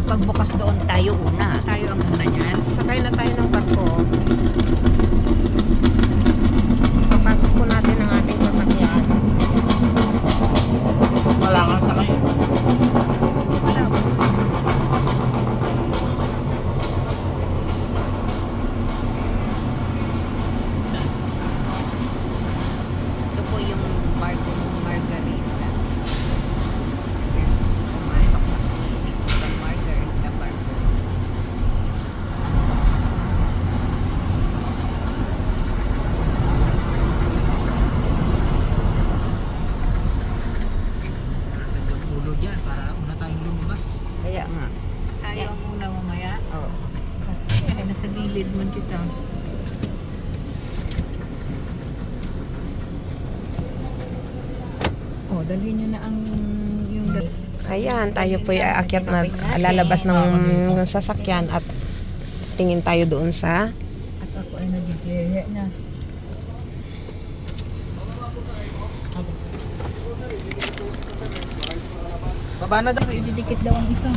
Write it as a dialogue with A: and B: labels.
A: pagbukas doon tayo una.
B: Tayo ang una niyan. Sakay na tayo ng barko. Papasok po natin ang ating sasakyan.
C: Wala kang sakay.
B: Wala ba?
A: Ito po yung barko ng Margarita. Ayan, Pumasok na kami dito sa Margarita Barko.
C: Nagdag ulo dyan para una tayong lumabas.
A: Kaya nga.
B: Tayo ang una mamaya.
A: Oh.
B: Eh, nasa gilid man kita. Oh, dalhin nyo na ang yung Ayan, tayo po ay aakyat na lalabas ng sasakyan at tingin tayo doon sa
D: At ako ay nagjijehe na.
C: Baba na daw.
D: Ididikit daw ang isa.